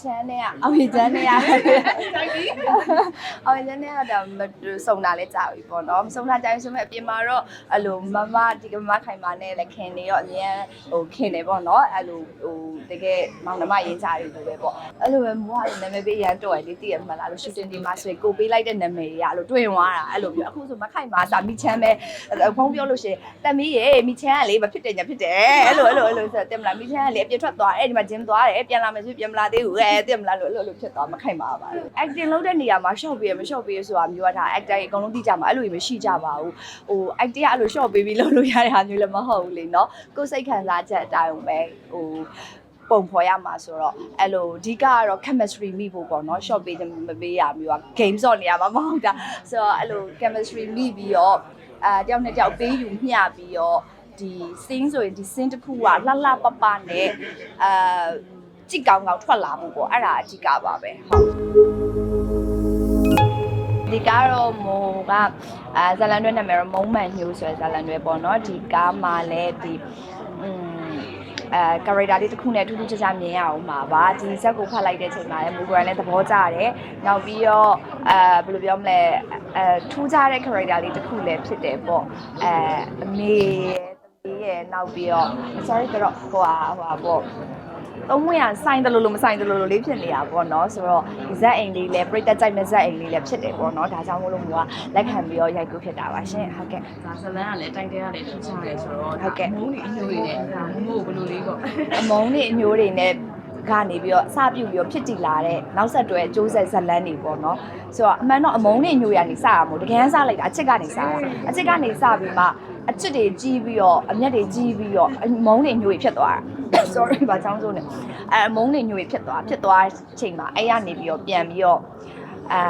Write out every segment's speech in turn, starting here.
ချမ်းနဲ့ကအောင်ရချမ်းနဲ့ကအောင်ရချမ်းနဲ့ကတော့မစုံတာလဲကြာပြီပေါ့နော်မစုံတာကြာပြီဆိုမဲ့အပြင်မှာတော့အဲ့လိုမမဒီကမခိုင်မာနဲ့လည်းခင်နေရောအမြဲဟိုခင်နေပေါ့နော်အဲ့လိုဟိုတကယ်မောင်နှမရင်းကြတယ်လို့ပဲပေါ့အဲ့လိုပဲမိုးကလည်းနာမည်ပေးရန်တော်ရလေးတည်ရမှလားလို့ရှူတင်ဒီမှာဆိုရင်ကိုပေးလိုက်တဲ့နာမည်တွေကအဲ့လိုတွင်သွားတာအဲ့လိုပြောအခုဆိုမခိုင်မာစာမိချမ်းပဲဖုန်းပြောလို့ရှိရင်တမီးရေမိချမ်းကလေမဖြစ်တယ်ညာဖြစ်တယ်အဲ့လိုအဲ့လိုအဲ့လိုဆိုတင်မလားမိချမ်းကလေအပြစ်ထွက်သွားတယ်ဒီမှာဂျင်းသွားတယ်ပြန်လာမယ်ဆိုပြန်မလာသေးဘူးအဲတင်မလားလို့အဲ့လိုလိုဖြစ်သွားမခိုင်မာပါဘူး acting လုပ်တဲ့နေရာမှာ short ပေးရမ short ပေးရဆိုတာမျိုးကဒါ actor ကြီးအကုန်လုံးသိကြမှာအဲ့လိုမျိုးမရှိကြပါဘူးဟို acting ကအဲ့လို short ပေးပြီးလုပ်လို့ရတဲ့ဟာမျိုးလည်းမဟုတ်ဘူးလေနော်ကိုယ်စိတ်ခံစားချက်အတိုင်းပဲဟိုပုံဖော်ရမှာဆိုတော့အဲ့လိုအဓိကကတော့ chemistry မိဖို့ပေါ့နော် short ပေးတယ်မပေးရမျိုးက game ဆော့နေရမှာမဟုတ်တာဆိုတော့အဲ့လို chemistry မိပြီးတော့အာတယောက်နဲ့တယောက်ပေးယူမျှပြီးတော့ဒီ scene ဆိုရင်ဒီ scene တစ်ခုကလှလှပပနဲ့အာ ကြည့်ကောင်းကောင်းထွက်လာဖို့ပေါ့အဲ့ဒါအဓိကပါပဲဟုတ်ဒီကားတော့မိုးကအဲဇလန်တွဲနာမည်တော့မုံမှန်ညိုးဆိုတဲ့ဇလန်တွဲပေါ့နော်ဒီကားမှာလည်းဒီอืมအဲကာရိုက်တာလေးတစ်ခုနဲ့ထူးထူးခြားခြားမြင်ရအောင်ပါပါဒီဇက်ကိုဖတ်လိုက်တဲ့အချိန်မှာလည်းမူဂရန်လည်းသဘောကျတယ်နောက်ပြီးတော့အဲဘယ်လိုပြောမလဲအဲထူးခြားတဲ့ကာရိုက်တာလေးတစ်ခုလည်းဖြစ်တယ်ပေါ့အဲအမေရဲ့သမီးရဲ့နောက်ပြီးတော့ sorry ကတော့ဟိုဟာဟိုဟာပေါ့ သုံးဝင်ရဆိုင်တယ်လို့လို့မဆိုင်တယ်လို့လို့လေးဖြစ်နေတာပေါ့နော်ဆိုတော့ဒီဇက်အိမ်လေးလည်းပြိတက်ကြိုက်မဲ့ဇက်အိမ်လေးလည်းဖြစ်တယ်ပေါ့နော်ဒါကြောင့်မို့လို့မျိုးကလက်ခံပြီးတော့ရိုက်ကူးဖြစ်တာပါရှင်ဟုတ်ကဲ့ဒါဇလန်းကလည်းတိုင်တဲကလည်းထူးခြားတယ်ဆိုတော့ဟုတ်ကဲ့မုန်းနေအညိုတွေနဲ့ဒါမမို့ဘယ်လိုလေးပေါ့အမုန်းတွေအမျိုးတွေနဲ့ကနေပြီးတော့အစပြုပြီးတော့ဖြစ်တည်လာတဲ့နောက်ဆက်တွဲအကျိုးဆက်ဇက်လန်းတွေပေါ့နော်ဆိုတော့အမှန်တော့အမုန်းတွေညိုရနေစရမို့တကယ်စလိုက်တာအချစ်ကနေစတာအချစ်ကနေစပြီးမှ အချစ်တွေကြီးပြီးတော့အမျက်တွေကြီးပြီးတော့အမုန်းတွေညိုတွေဖြစ်သွားတာ sorry ဘာချောင်းစိုးနေအဲအမုန်းတွေညိုတွေဖြစ်သွားဖြစ်သွားတဲ့အချိန်မှာအဲ့ရနေပြီးတော့ပြန်ပြီးတော့အာ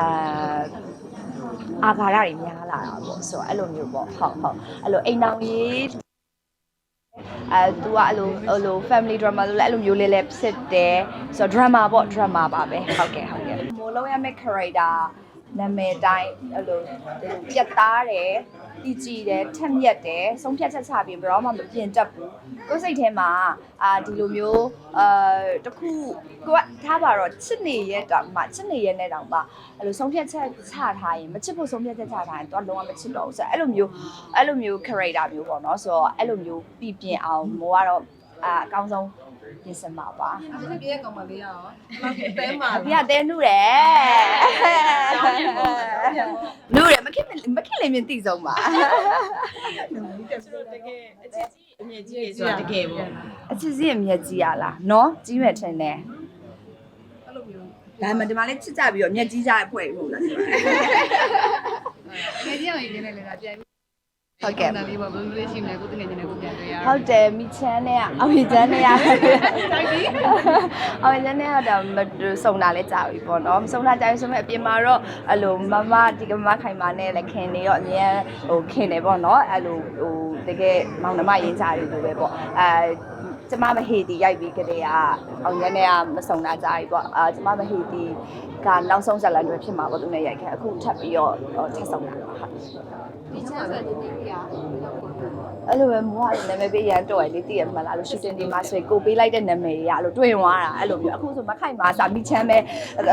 အာဃာရတွေများလာတာပေါ့ဆိုတော့အဲ့လိုမျိုးပေါ့ဟုတ်ဟုတ်အဲ့လိုအိမ်တော်ရေးအဲ तू ကအဲ့လိုအဲ့လို family drama လို့လည်းအဲ့လိုမျိုးလေးလည်းဖြစ်တယ်ဆိုတော့ drama ပေါ့ drama ပါပဲဟုတ်ကဲ့ဟုတ်ကဲ့မိုးလုံးရမယ့် character နာမည်တိုင်းအဲ့လိုပြတ်သားတယ် တည်ကြည်တယ်ထက်မြက်တယ်ဆုံးဖြတ်ချက်ချပြီးဘယ်တော့မှမပြင်တတ်ဘူးကိုယ်စိတ်ထဲမှာအာဒီလိုမျိုးအာတခုကိုကထားပါတော့ချစ်နေရဲ့တောင်မှချစ်နေရဲ့နဲ့တောင်မှအဲ့လိုဆုံးဖြတ်ချက်ချထားရင်မချစ်ဖို့ဆုံးဖြတ်ချက်ချထားရင်တော့လုံးဝမချစ်တော့ဘူးဆိုတော့အဲ့လိုမျိုးအဲ့လိုမျိုး character မျိုးပေါ့နော်ဆိုတော့အဲ့လိုမျိုးပြပြင်အောင်မိုးကတော့အာအကောင်းဆုံး ပြင်ဆင်ပါပါဒီနေ့ပြည့်ကောင်မလေးရအောင်တဲမှာအဖေကတဲနုတယ်နုတယ်မခင်မခင်လည်းမြင်သိဆုံးပါဆိုတော့တကယ်အချစ်ကြီးအမြင့်ကြီးဆိုတာတကယ်ပေါ့အချစ်စီးအမြက်ကြီးရလားနော်ကြီးမဲ့ထင်တယ်အဲ့လိုမျိုးဒါမှဒီမှာလေးချစ်ကြပြီးတော့မြက်ကြီးကြတဲ့ဖွဲ့ဟုတ်လားငယ်ချင်းအောင်ရင်းနေလေဒါပြန် ဟုတ်ကဲ့ဒါလေးပေါ့ဘယ်လိုလေးရှိမလဲကိုတငယ်ချင်းနဲ့ကိုပြန်တွေ့ရဟုတ်တယ်မိချမ်းနဲ့အောင်ရချမ်းနဲ့ရအောင်ရချမ်းနဲ့ကတော့မစုံတာလဲကြာပြီပေါ့နော်မစုံတာကြာပြီဆိုမဲ့အပြင်မှာတော့အဲ့လိုမမဒီကမခိုင်မာနဲ့လည်းခင်နေရောအမြဲဟိုခင်နေပေါ့နော်အဲ့လိုဟိုတကယ်မောင်နှမရင်းကြတယ်လို့ပဲပေါ့အဲ ကျမမဟေတီရိုက်ပြီးကလေးကအောင်ရမ်းနဲ့ကမစုံတာကြာပြီပေါ့အာကျမမဟေတီကနောက်ဆုံးဇာတ်လမ်းတွေဖြစ်မှာပေါ့သူနဲ့ရိုက်ခဲ့အခုထပ်ပြီးတော့ထပ်ဆုံးတာပါဟုတ်ဒီချမ်းဆက်နေနေရ အဲ့လိုပဲမိုးကလည်းနာမည်ပေးရန်တော်ရလေးတည်ရမှလားလို့ရှူတင်ဒီမှာဆိုရင်ကိုပေးလိုက်တဲ့နာမည်တွေကအဲ့လိုတွင်သွားတာအဲ့လိုမျိုးအခုဆိုမခိုင်မာစာမိချမ်းပဲ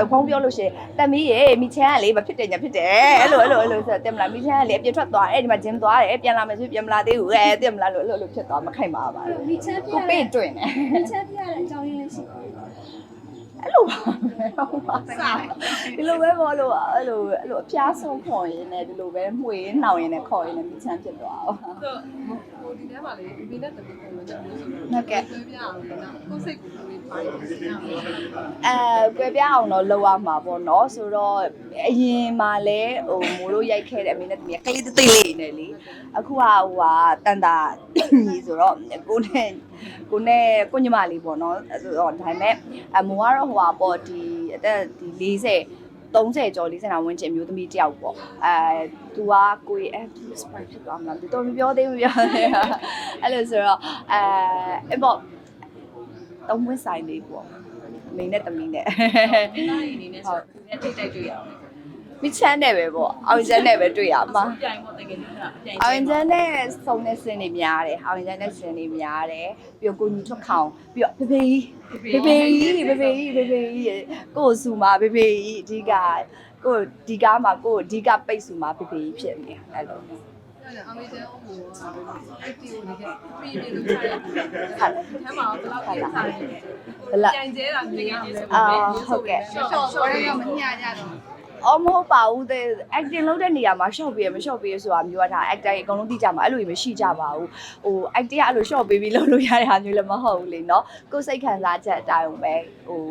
ဖုန်းပြောလို့ရှိရင်တမီးရေမိချမ်းကလေမဖြစ်တယ်ညာဖြစ်တယ်အဲ့လိုအဲ့လိုအဲ့လိုဆိုတင်မလားမိချမ်းကလေအပြစ်ထွက်သွားတယ်ဒီမှာဂျင်းသွားတယ်ပြန်လာမယ်ဆိုပြန်မလာသေးဘူးအဲတင်မလားလို့အဲ့လိုအဲ့လိုဖြစ်သွားမခိုင်မာပါဘူးမိချက်ပြကိုရပေးတဲ့တွင်တယ်မိချက်ပြရတဲ့အကြောင်းရင်းလေးရှိတယ် အဲ့လိုပါဟုတ်ပါဒီလိုပဲပေါ့လို့အဲ့လိုအဲ့လိုအပြားဆုံးခေါ်ရင်းနဲ့ဒီလိုပဲမှွေနှောင်ရင်းနဲ့ခေါ်ရင်းနဲ့မိချမ်းဖြစ်သွားအောင်တော့ဟို ဒီထဲမှာလေဒီနဲ့တမီးပုံလို့ကျွန်တော်ဆိုဟုတ်ကဲ့တွေ့ပြအောင်နော်ကိုစိတ်ကိုကိုပိုင်းနေတယ်အဲကွယ်ပြားအောင်တော့လောက်ရမှာပေါ့နော်ဆိုတော့အရင်မှာလဲဟိုမိုးလို့ရိုက်ခဲ့တဲ့အမေနဲ့တမီးကကလေးတိတ်လေးနေလေအခုကဟိုဟာတန်တာကြီးဆိုတော့ကိုနဲ့ကိုနဲ့ကိုညီမလေးပေါ့နော်အဲ့ဆိုတော့ဒါပေမဲ့အမိုးကတော့ဟိုဟာပေါ့ဒီအသက်ဒီ40 30ကျော်40နာဝန်းကျင်မျိုးသမီးတယောက်ပေါ့အဲ तू ကကိုယ်အဲ sprite ဖြစ်သွားမလား तू တော့မပြောသေးဘူးပြောတယ်အဲ့လိုဆိုတော့အဲအဲ့ပေါ့သုံးဝင်းဆိုင်လေးပေါ့မိနဲ့တမီနဲ့ဒီသားရင်းနေနဲ့ဆိုတော့ဒီနဲ့ထိတ်တိုက်တွေ့ရအောင် မိချမ်းနဲ့ပဲပေါ့အောင်ချမ်းနဲ့ပဲတွေ့ရမှာပြိုင်ပေါ့တကယ်လို့ပြိုင်အောင်ချမ်းနဲ့စုံတဲ့စင်တွေများတယ်အောင်ချမ်းနဲ့စင်တွေများတယ်ပြီးတော့ကိုညီထွတ်ခေါင်ပြီးတော့ဖေဖေကြီးဖေဖေကြီးဖေဖေကြီးဖေဖေကြီးကိုကိုစုမှာဖေဖေကြီးအဓိကကိုဒီကားမှာကိုအဓိကပိတ်စုမှာဖေဖေကြီးဖြစ်နေအဲ့လိုအဲ့ဒါအမေကျန်အောင်ဟိုအဲ့ဒီကိုလည်းပြည်ပြည်လို့ထားရတယ်။ဟာထဲမှာဘယ်လောက်ကြီးထားလဲဘလ။ကြိုင်ကျဲတာနေရတယ်ဆိုအာဟုတ်ကဲ့ရှော့ရှော့ရမညကြတော့ အော်မဟုတ်ပါဘူးတဲ့ acting လုပ်တဲ့နေရာမှာ short ပေးရမ short ပေးရဆိုတာမျိုးကဒါ actor ကြီးအကုန်လုံးသိကြမှာအဲ့လိုကြီးမရှိကြပါဘူးဟို acting ကအဲ့လို short ပေးပြီးလုပ်လို့ရတဲ့ဟာမျိုးလည်းမဟုတ်ဘူးလေเนาะကိုယ်စိတ်ခံစားချက်အတိုင်းပဲဟို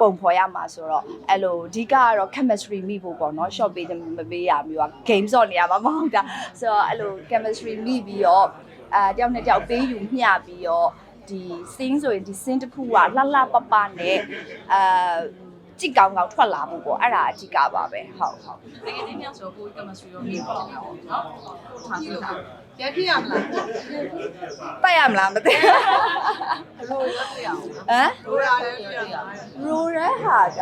ပုံဖော်ရမှာဆိုတော့အဲ့လိုအဓိကကတော့ chemistry မိဖို့ပေါ့เนาะ short ပေးတယ်မပေးရမျိုးက game စော့နေရမှာမဟုတ်တာဆိုတော့အဲ့လို chemistry မိပြီးတော့အဲတယောက်နဲ့တယောက်ပေးယူမျှပြီးတော့ဒီ scene ဆိုရင်ဒီ scene တစ်ခုကလှလှပပနဲ့အဲ ကြည့်ကောင်းကောင်းထွက်လာမှုပေါ့အဲ့ဒါအဓိကပါပဲဟုတ်ဟုတ်တကယ်ချင်းမြောက်ဆိုကိုယ်ကမစထရီရောနေပေါ့နော်ဟုတ်ထားစီတာရပြရမလားတိုက်ရမလားမသိဘူးဘလို့ရပြရအောင်ဟမ်ဘလို့ရတယ်ပြရအောင်ရိုးရဲဟာက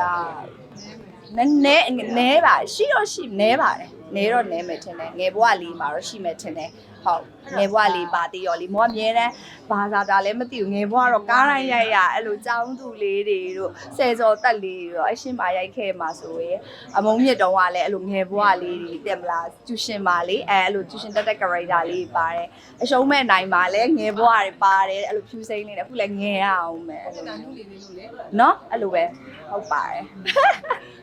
နည်းနည်းနည်းပါရှိတော့ရှိနည်းပါတယ် နည်းတော့နည်းမယ်ထင်တယ်ငယ်ဘဝလေးမှာတော့ရှိမယ်ထင်တယ်ဟုတ်ငယ်ဘဝလေးပါသေးရော်လေးမောအမြဲတမ်းဘာသာတာလည်းမသိဘူးငယ်ဘဝတော့ကားတိုင်းရိုက်ရအဲ့လိုចောင်းသူလေးတွေတို့ဆယ်စော်တက်လေးတွေတော့အရှင်မရိုက်ခဲ့မှာဆိုရင်အမုံမြင့်တုံးကလည်းအဲ့လိုငယ်ဘဝလေးတွေတက်မလားကျူရှင်ပါလေအဲအဲ့လိုကျူရှင်တက်တဲ့ character လေးပါတယ်အရှုံးမဲ့နိုင်ပါလေငယ်ဘဝတွေပါတယ်အဲ့လိုဖြူစိမ့်လေးနဲ့အခုလည်းငယ်ရအောင်မယ်အဲ့ဒီလိုကနုလေးလေးလို့လေနော်အဲ့လိုပဲဟုတ်ပါတယ်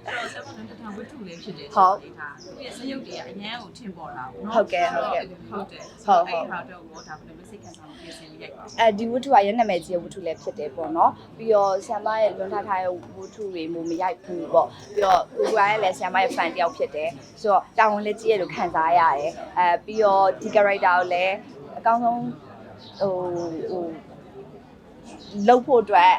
ဆိုတော့ဆက်ပတ်တဲ့ထောင်ဝတ္ထုလေးဖြစ်တယ်ဟုတ်ဒီဟာဒီစရုပ်တွေကအញ្ញမ်းကိုထင်ပေါ်လာဘူးနော်ဟုတ်ကဲ့ဟုတ်ကဲ့ဟုတ်တယ်ဟုတ်ဟုတ်အဲ့ဟာတော့ဘောဒါဘယ်လိုစိတ်ခံစားမှုပြင်ဆင်ပြီးရိုက်ပါအဲဒီဝတ္ထုကရဲ့နာမည်ကြီးရဲ့ဝတ္ထုလည်းဖြစ်တယ်ပေါ့နော်ပြီးတော့ဆ iam မရဲ့လွန်ထားထားရဲ့ဝတ္ထုတွေမျိုးမရိုက်ဘူးပေါ့ပြီးတော့ကိုကရဲ့လည်းဆ iam မရဲ့ fan တယောက်ဖြစ်တယ်ဆိုတော့တာဝန်လည်းကြီးရဲ့လို့ခံစားရတယ်အဲပြီးတော့ဒီ character ကိုလည်းအကောင်းဆုံးဟိုဟိုလုပ်ဖို့အတွက်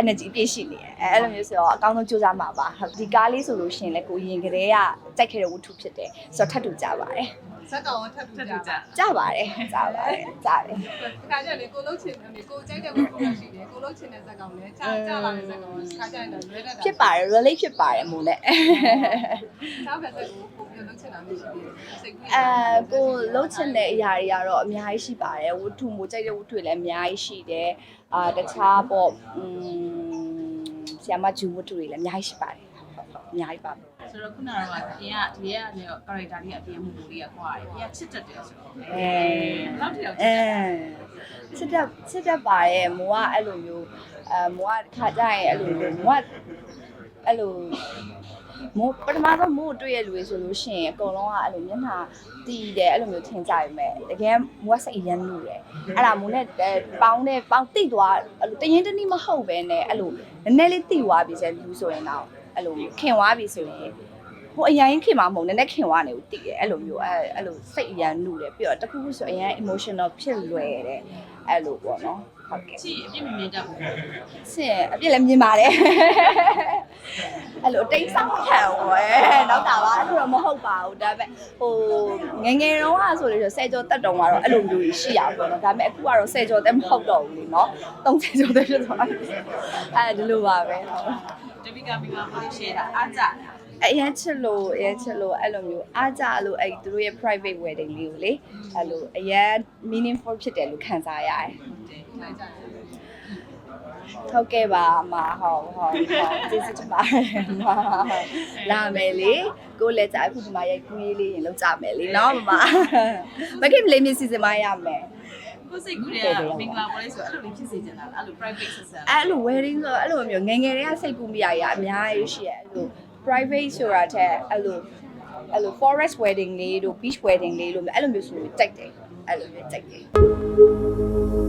energy ပြည့်ရှိနေတယ်အဲအဲ့လိုမျိုးဆိုတော့အကောင်းဆုံးကြိုးစားမှာပါဟုတ်ဒီကားလေးဆိုလို့ရှိရင်လည်းကိုရင်ကလေးကကြိုက်ခဲ့တဲ့ဝတ္ထုဖြစ်တယ်ဆိုတော့ထပ်တူကြပါတယ် ဇက်ကောင်ထပ်ထူထပ်ကြထူကြကြပါတယ်ကြပါတယ်ကြတယ်ဒီခါကျလေကိုလုံးချင်တယ်ကိုကြိုက်တဲ့ကိုလုံးရှိတယ်ကိုလုံးချင်တဲ့ဇက်ကောင်လည်းကြာကြာလာတဲ့ဇက်ကောင်ဒီခါကျရင်တော့လွဲတတ်တာဖြစ်ပါတယ် relate ဖြစ်ပါတယ်မို့လဲစားဖက်တဲ့ကိုကိုပြလုံးချင်တာမရှိသေးဘူးစိတ်ကူးအဲကိုလှုပ်ချင်တဲ့အရာတွေကတော့အများကြီးရှိပါတယ်ဝတ္ထုမို့ကြိုက်တဲ့ဝတ္ထုတွေလည်းအများကြီးရှိတယ်အာတခြားပေါ့อืมဆီယမဂျူဝတ္ထုတွေလည်းအများကြီးရှိပါတယ်ဟုတ်ဟုတ်အများကြီးပါပဲ ဆိုတော့ခုနကတော့ပြင်ကဒီရဲ့ကနေ character လေးအပြင်မှုလေးကကွာတယ်ပြင်ကချစ်တတ်တယ်ဆိုတော့အဲနောက်တစ်ယောက်ချအဲစ်တတ်စစ်တပ်စစ်တပ်ပါရဲ့မိုးကအဲ့လိုမျိုးအဲမိုးကခါကြရင်အဲ့လိုမျိုးမိုးကအဲ့လိုမိုးပထမဆုံးမိုးတွေ့ရလူတွေဆိုလို့ရှိရင်အကုန်လုံးကအဲ့လိုမျက်နှာတီးတယ်အဲ့လိုမျိုးထင်ကြရမယ်တကယ်မိုးကစိတ်အရမ်းလို့တယ်အဲ့ဒါမိုးနဲ့ပေါင်းနဲ့ပေါင်းတိတ်သွားအဲ့လိုတရင်တနည်းမဟုတ်ပဲနဲ့အဲ့လိုနည်းနည်းလေးတိသွားပြီဆိုလူဆိုရင်တော့ အဲ့လိုခင်သွားပြီဆိုရင်ဟိုအရင်ခင်မှာမဟုတ်နည်းနည်းခင်သွားနေကိုတိတယ်အဲ့လိုမျိုးအဲ့အဲ့လိုစိတ်အရန်နုတယ်ပြီးတော့တခုခုဆိုအရင် emotional ဖြစ်လွယ်တယ်အဲ့လိုပေါ့နော်ဟုတ်ကဲ့ချစ်အပြစ်မမြင်တတ်ဘူးဆင်အပြစ်လည်းမြင်ပါတယ်အဲ့လိုတိတ်ဆောက်ခံဝဲနောက်တာပါအဲ့လိုတော့မဟုတ်ပါဘူးဒါပေမဲ့ဟိုငယ်ငယ်တုန်းကဆိုလို့ဆယ်ကျော်တက်တုန်းကတော့အဲ့လိုမျိုးကြီးရှိရပါတော့ဒါပေမဲ့အခုကတော့ဆယ်ကျော်တက်မဟုတ်တော့ဘူးလေနော်30ကျော်တက်ဖြစ်သွားတယ်အဲ့ဒီလိုပါပဲဟုတ် တပိကမိကမလေးရှယ်တာအားကြတာအရင်ချစ်လို့အရင်ချစ်လို့အဲ့လိုမျိုးအားကြလို့အဲ့သူတို့ရဲ့ private wedding လေးကိုလေအဲ့လိုအရင် meaningful ဖြစ်တယ်လို့ခံစားရတယ်လိုက်ကြတယ်ဟုတ်ကဲ့ပါအမဟုတ်ဟုတ်ဟုတ်ကျေးဇူးတင်ပါတယ်အမလာမယ်လေကိုလည်းကြာအခုဒီမှာရိုက်ကူးရေးလေးရင်လောက်ကြမယ်လေနော်မမမခင်လေးမြစီစဉ်မရမယ် ကိုစိတ်ကူးတဲ့မင်္ဂလာပွဲလေးဆိုအဲ့လိုလေးဖြစ်စေချင်တာအဲ့လို private ဆက်ဆံအဲ့လို wedding ဆိုအဲ့လိုမျိုးငယ်ငယ်တွေကစိတ်ကူးမိရရအများကြီးရှိရဲ့အဲ့လို private ဆိုတာတဲ့အဲ့လိုအဲ့လို forest wedding လေးတို့ beach wedding လေးလို့အဲ့လိုမျိုးဆိုကြိုက်တယ်အဲ့လိုမျိုးကြိုက်တယ်